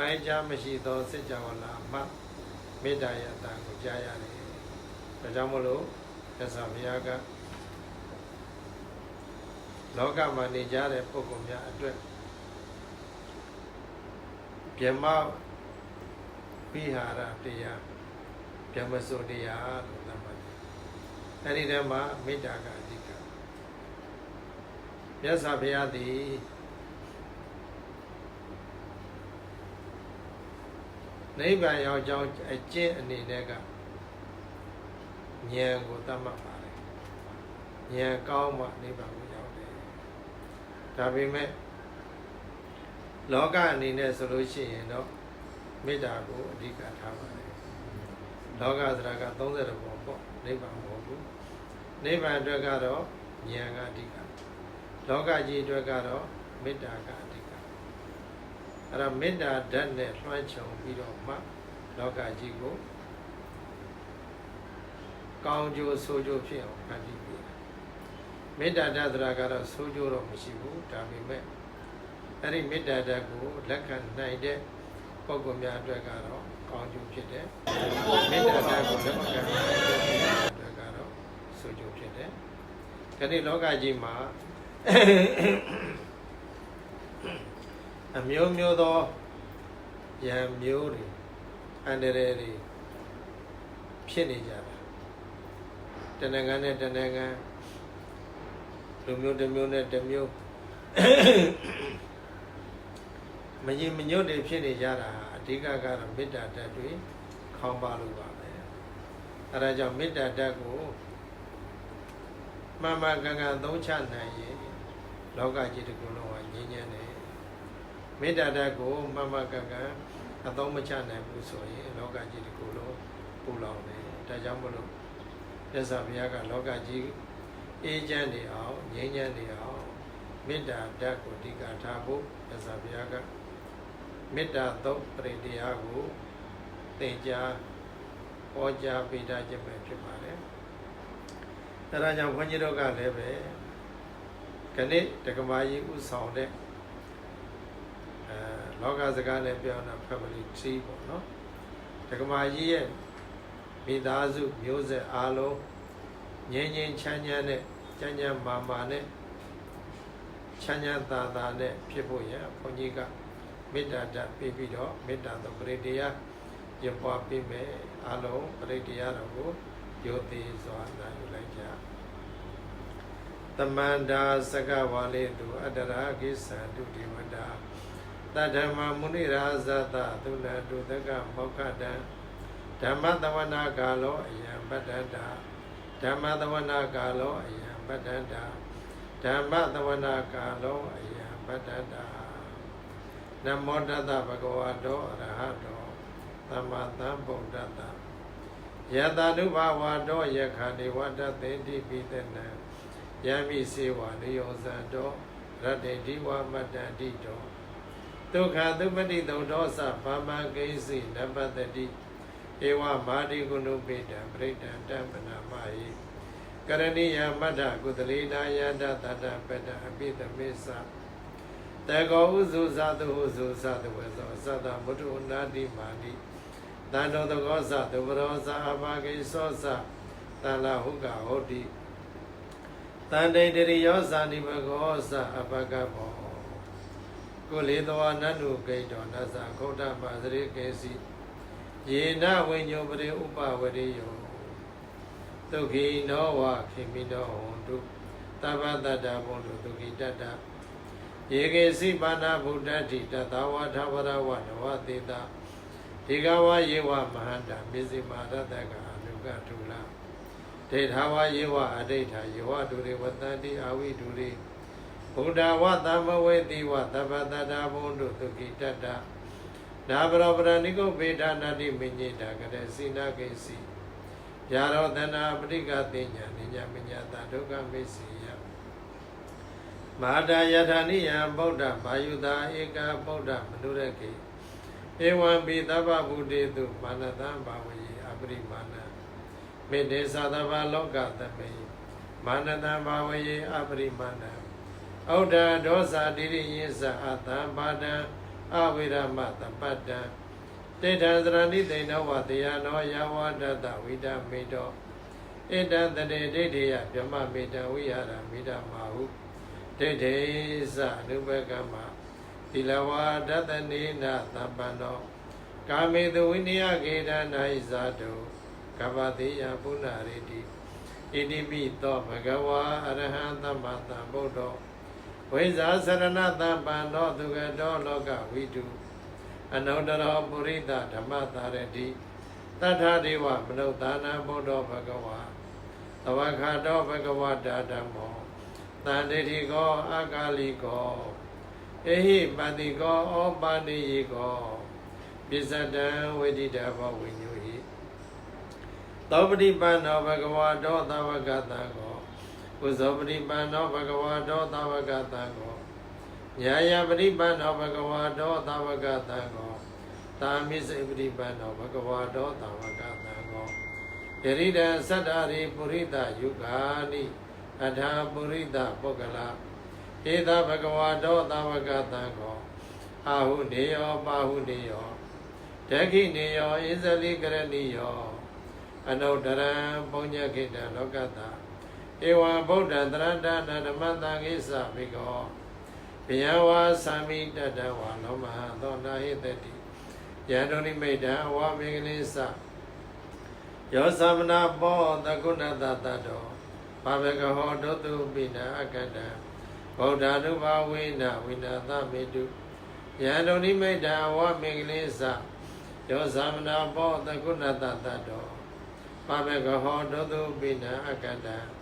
ပိုင်းခြားမရှိသောစစ်ကြောလာမှမေတ္တာရတန်ကိုကြားရတယ်ဒါကြောင့်မလို့သစ္စာဘုရားကလောကမှာနေကြတဲ့ပုဂ္ဂိုလ်များအတွက်ပြမပိဟာရတရားပြမစိုးတရားလို့သတ်မှတ်တယ်အဲ့ဒီထဲမှာမေတ္တာကအဓိကမြတ်စွာဘုရားသည် နိဗ္ဗာန်ရောက်ကြောင်းအကျင့်အနေနဲ့ကဉာဏ်ကိုသတ်မှတ်ပါတယ်ဉာဏ်ကောင်းမှနိဗ္ဗာန်ကိုရောက်တယ်ဒါပေမဲ့လောကအနေနဲ့ဆိုလို့ရှိရင်တော့မေတ္တာကိုအဓိကထားပါတယ်လောကဆိုတာက30ဘောပေါ့နိဗ္ဗာန်မဟုတ်ဘူးနိဗ္ဗာန်အတွက်ကတော့ဉာဏ်ကအဓိကလောကကြီးအတွက်ကတော့မေတ္တာက အဓိကအဲ့ဒါမေတ္တာဓာတ်နဲ့လွှမ်းခြုံပြီးတော့မှလောကကြီးကိုကောင်းကျိုးဆိုးကျိုးဖြစ်အောင်ဖန်တီးပေးတာမေတ္တာဓာတ်ဆိုတာကတော့ဆိုးကျိုးတော့မရှိဘူးဒါပေမဲ့အဲ့ဒီမေတ္တာဓာတ်ကိုလက်ခံနိုင်တဲ့ပုဂ္ဂိုလ်များအတွက်ကတော့ကောင်းကျိုးဖြစ်တယ်မေတ္တာဓာတ်ကိုလက်မခံနိုင်တဲ့ပုဂ္ဂိုလ်များအတွက်ကတော့ဆိုးကျိုးဖြစ်တယ်ဒီနေ့လောကကြီးမှာ အမျိုးမျိုးသောယံမျိုးတွေအန္တရာယ်တွေဖြစ်နေကြတာတဏ္ဍာနဲ့တဏ္ဍာလူမျိုးတစ်မျိုးနဲ့တစ်မျိုးမရင်မညွတ်တွေဖြစ်နေကြတာအဓိကကတော့မေတ္တာဓာတ်တွေခေါင်းပါလို့ပါပဲအဲဒါကြောင့်မေတ္တာဓာတ်ကိုမှန်မှန်ကန်ကန်သုံးချနိုင်ရင်လောကကြီးတစ်ခုလုံးကငြိမ်းချမ်းတယ် မေတ္တာဓာတ်ကိုမှန်မှန်ကန်ကန်အသုံးမချနိုင်ဘူးဆိုရင်လောကကြီးတစ်ခုလုံးပူလောင်တယ်ဒါကြောင့်မလို့မြတ်စွာဘုရားကလောကကြီးအေးချမ်းနေအောင်ငြိမ်းချမ်းနေအောင်မေတ္တာဓာတ်ကိုအဓိကထားဖို့မြတ်စွာဘုရားကမေတ္တာသုံးပရိတရားကိုသင်ကြားဟောကြားပေးတာခြင်းပဲဖြစ်ပါတယ်အဲဒါကြောင့်ခွန်ကြီးတို့ကလည်းပဲခဏတက္ကမကြီးဥဆောင်တဲ့အဲ လောကစကားနဲ့ပြောတာ family tree ပေါ့နော်တက္ကမကြီးရဲ့မိသားစုမျိုးဆက်အားလုံးငြိမ်းငြိမ်းချမ်းချမ်းနဲ့ချမ်းချမ်းမာမာနဲ့ချမ်းချမ်းသာသာနဲ့ဖြစ်ဖို့ရဘုန်းကြီးကမေတ္တာဓာတ်ပေးပြီးတော့မေတ္တာသုံးပရိတရားရပွားပေးမယ်အားလုံးပရိတရားတော်ကိုယုတ်သေးစွာနာယူလိုက်ကြတမန္တာစကဝါလေတုအတ္တရာကိသံတုဒီဝတ္တာတဓမ္မမုနိရာဇတသုဏတုတကမောက္ခတံဓမ္မတဝနာကာလောအယံပတ္တန္တာဓမ္မတဝနာကာလောအယံပတ္တန္တာဓမ္မတဝနာကာလောအယံပတ္တန္တာနမောတတဗဂဝတောအရဟတောသမ္မာသမ္ဗုဒ္ဓတ္တယတနုဘဝတောယခာနေဝတ္တသေတိပိတနံယမိစေဝနိယောဇံတောရတ္တေဒီဝမတ္တတိတော ဒုက္ခသုပတိသုဒောသဘာမကိစီနပတ္တိဧဝမာတိကုဏုပိတံပရိတံတံပနာမဟိကရဏိယမတ္ထကုသလေနာယတတတပတ္တအပိသမေသတေကောဥစုသတုဟုစုသတဝေသောသတ္တမုထုနာတိမာတိတန္တောတကောသသုပရောသအဘာကိသောသတန္လဟုကဟောတိတန္တိတရိယောဇာနိဘဂောသအပကဘော ကိုလေသောနန္တုဂိတောနသဂௌတမသရိကေစီယေနဝိညုပရိဥပဝရိယောဒုက္ခိနောဝခိမိနောဟောတုတဗ္ဗတတ္တဘုံတုဒုက္ခိတတ္တယေကေစီပါဏဗုဒ္ဓတိတသဝထဝရဝနဝသေတာဒီကဝယေဝမဟန္တာမေဇိမာရတကအနုကထုလာဒေထာဝယေဝအဋိဋ္ဌာယေဝဒုရေဝတ္တတိအာဝိဒုရေ ဘုဒ္ဓဝသမ္မဝေတိဝသဗ္ဗတတ္တဘုံတုဒုက္ခိတတ္တနာဘရောပရဏိကုပေဒနာတိမညိတာကရေစိနာကိစီယာရောတနာပရိကတိညာနိညာမညာတာဒုက္ခမေစီယမဟာတယထာနိယံဗုဒ္ဓဘာယုတာဧကဗုဒ္ဓမနုရကေဧဝံပိသဗ္ဗဗုတေတုမာနတံဘာဝယေအပရိမာဏမေတ္တေသသဗ္ဗလောကသမေမာနတံဘာဝယေအပရိမာဏ ဩဒ္ဓဒောဇာတိရိယေသအတံဘာဒံအဝိရမတပတ္တံတေတံသရဏိသိဏဝတရားနောယဝဒတဝိဒမေတောဣတံတတေဒိဋ္ဌိယဗြဟ္မမေတံဝိဟာရမိဒမာဟုဒိဋ္ဌိသအနုဘကမသီလဝါဒတနေနသဗ္ဗန္နောကာမေတဝိနည်းကေဒနာဣဇာတုကပ္ပတိယပုဏ္ဏရေတိဣတိပိသောဘဂဝါအရဟံသမ္မာသမ္ဗုဒ္ဓော ဝိဇာစရဏတပ္ပန္နောသူကတောလောကဝိတုအနုတ္တရောပုရိသဓမ္မသာရတိတထာဒေဝမနုဿာနံဘုဒ္ဓောဘဂဝါသဝခါတောဘဂဝတာဓမ္မောတန်တေတိကောအာကာလိကောအေဟိပတိကောဩပါဏိယိကောပစ္စတံဝိဒိတဘောဝိညုဟိသောပတိပန္နောဘဂဝါတောသဝကတံကော ကုဇောပတိပန္နောဘဂဝါတောသဝကတံကောညာယပတိပန္နောဘဂဝါတောသဝကတံကောသာမိစေပတိပန္နောဘဂဝါတောသဝကတံကောယရိဒံသတ္တရိပုရိသယုဂာနိအထာပုရိသပုဂ္ဂလာဧသဘဂဝါတောသဝကတံကောအာဟုနေယောပါဟုနေယောဒက္ခိနေယောဣဇလိကရဏီယောအနုတရံပုညခိတံလောကတာ ဧဝံဗုဒ္ဓံတရတနာဓမ္မတံကိစ္စမိကောဘယဝါသမိတတဝါလောမဟသောနာဟိတတိယန္တုနိမိတ်တံအဝမေကလိသယောသမနာပောတကုဏတတတောဘာဝကဟောဒုတုပိနာအကတံဗုဒ္ဓ ानु ဘာဝိနဝိနာသမေတုယန္တုနိမိတ်တံအဝမေကလိသယောသမနာပောတကုဏတတတောဘာဝကဟောဒုတုပိနာအကတံ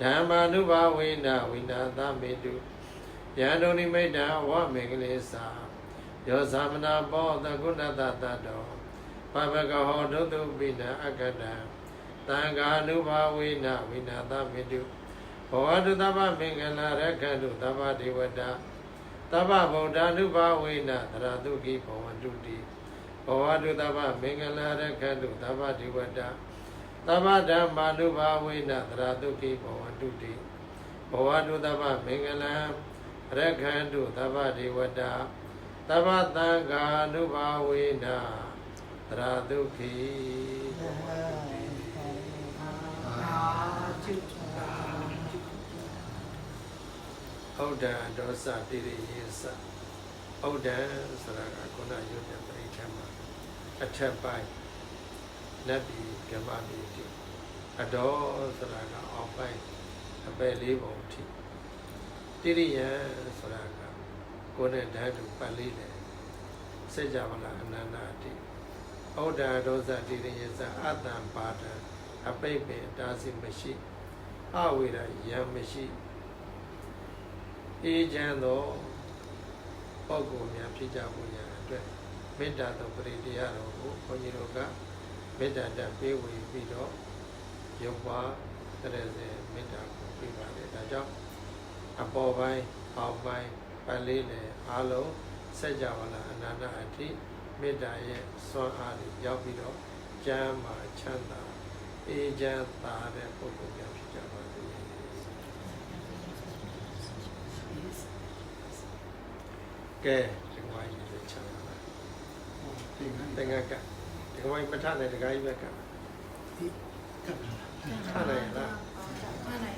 ဓမ္မာနုဘာဝိနဝိနာသမေတုယန္တုနိမိတ်တံအဝမေကလိသယောသမနာပောတကုဏတတတောပပကဟောဒုတုပိနအကတံသံဃာနုဘာဝိနဝိနာသမေတုဘောဝတုတပ္ပမင်္ဂလာရခန္တုတပ္ပဒေဝတာတပ္ပဗုဒ္ဓ ानु ဘာဝိနသရတုကိဘဝတုတိဘောဝတုတပ္ပမင်္ဂလာရခန္တုတပ္ပဒေဝတာ တပ္ပဓမ္မာနုဘာဝိနသရတုကိဘဝတုတိဘောဝတုတပ္ပမင်္ဂလာရခန္တုတပ္ပဒေဝတာတပ္ပသံဃာနုဘာဝိနသရတုခိဘဝတုတိဩဒံဒောစတိရိယေစဩဒံဆိုတာကခုနရုပ်တဲ့ပရိထမအထက်ပိုင်း နတ်ပြည်ဗြဟ္မပြည်တိအတော်ဆိုတာကအောက်ပိုင်းအပယ်လေးပုံထိတိရိယံဆိုတာကကိုယ်နဲ့ဓာတ်တူပတ်လေးတယ်စေကြဝဠာအနန္တအတိဩဒံဒောစတိရိယေစအတ္တံပါဒံအပိပင်တာစီမရှိအဝိရယံမရှိအေးချမ်းသောပုဂ္ဂိုလ်များဖြစ်ကြဖို့ရန်အတွက်မေတ္တာတော်ပရိတရားတော်ကိုဘုန်းကြီးတို့က မေတ္တာတက်ပေးဝေပြီးတော့ရုပ်ပါတရစေမေတ္တာကိုပြပါတယ်ဒါကြောင့်အပေါ်ပိုင်းအောက်ပိုင်းပတ်လေးလည်းအားလုံးစัจ java လာအနန္တအထိမေတ္တာရဲ့စွမ်းအားတွေရောက်ပြီးတော့ကျမ်းမာချမ်းသာအေးချမ်းသာတဲ့ပုဂ္ဂိုလ်များဖြစ်ကြပါစေကဲဒီဝိုင်းလေးချမ်းသာပါတငါက ဒီဝိုင်းပဋ္ဌာန်းနဲ့ဒကာကြီးဘက်ကထားနိုင်လားထားနိုင်တယ်